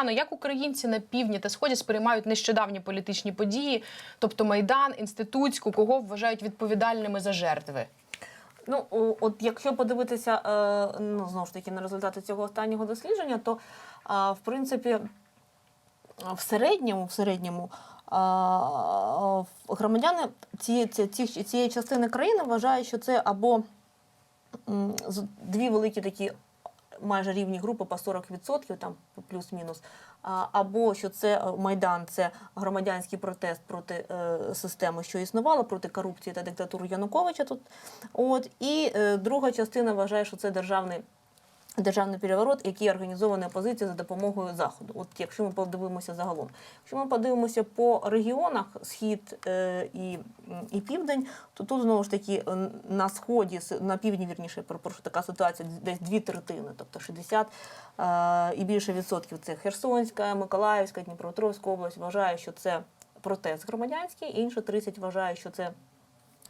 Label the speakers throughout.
Speaker 1: Оксано, як українці на півдні та сході сприймають нещодавні політичні події, тобто Майдан, інститутську, кого вважають відповідальними за жертви?
Speaker 2: Ну, от якщо подивитися е, ну, знову ж таки на результати цього останнього дослідження, то в принципі в середньому, в середньому громадяни цієї, ці- ці- цієї частини країни вважають, що це або дві великі такі майже рівні групи по 40%, там плюс-мінус. Або що це е, Майдан, це громадянський протест проти е, системи, що існувала, проти корупції та диктатури Януковича тут. От. І е, друга частина вважає, що це державний. Державний переворот, який організований опозиція за допомогою заходу. От якщо ми подивимося загалом, якщо ми подивимося по регіонах схід е, і, і південь, то тут знову ж таки е, на сході, на півдні вірніше, перепрошую, така ситуація десь дві третини, тобто 60 е, і більше відсотків це Херсонська, Миколаївська, Дніпропетровська область вважає, що це протест громадянський, інше 30 вважає, що це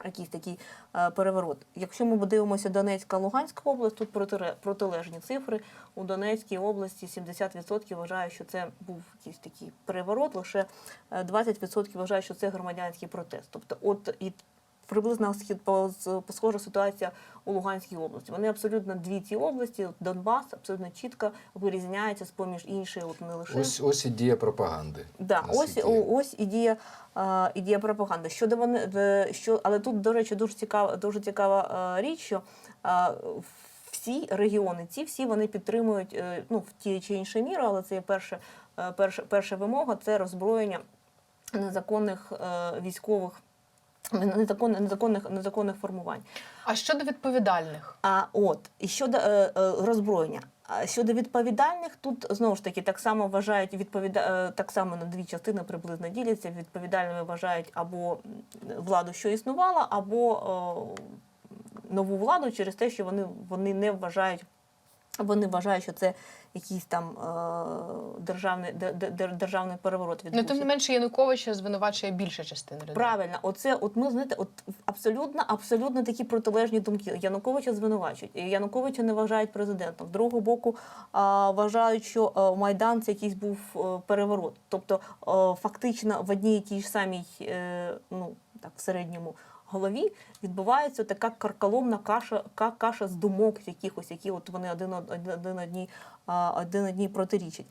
Speaker 2: якийсь такий е, переворот. Якщо ми подивимося Донецька, Луганська область, тут протилежні цифри. У Донецькій області 70% вважають, що це був якийсь такий переворот, лише е, 20% вважають, що це громадянський протест. Тобто, от і приблизно схід по, по схожа ситуація у Луганській області. Вони абсолютно дві ці області, Донбас абсолютно чітко вирізняється з поміж іншої, от не лише
Speaker 3: Ось ось і дія пропаганди.
Speaker 2: Да, ось, о- ось ідея, е, ідея пропаганди. Щодо вони, е, що, але тут, до речі, дуже цікава, дуже цікава е, річ, що всі регіони, ці всі вони підтримують ну, в тій чи іншій мірі, але це є перша, перша, перша вимога це роззброєння незаконних військових. Незаконних, незаконних, незаконних формувань.
Speaker 1: А щодо відповідальних?
Speaker 2: А от і щодо е, е, роззброєння. Щодо відповідальних, тут знову ж таки так само вважають відповіда... е, так само на дві частини приблизно діляться. Відповідальними вважають або владу, що існувала, або е, нову владу через те, що вони, вони не вважають. Вони вважають, що це якийсь там е, державний, де- де- де- державний переворот
Speaker 1: Ну, тим не менше, Януковича звинувачує більша частина людей.
Speaker 2: Правильно, оце от ми знаєте, от абсолютно, абсолютно такі протилежні думки. Януковича звинувачують. Януковича не вважають президентом. З другого боку, а, вважають, що а, Майдан це якийсь був е, переворот. Тобто, е, фактично в одній і тій ж самій, е, ну так, в середньому. Голові відбувається така карколомна каша, ка- каша з думок якихось, які от вони один од- один одній, один одній протирічать.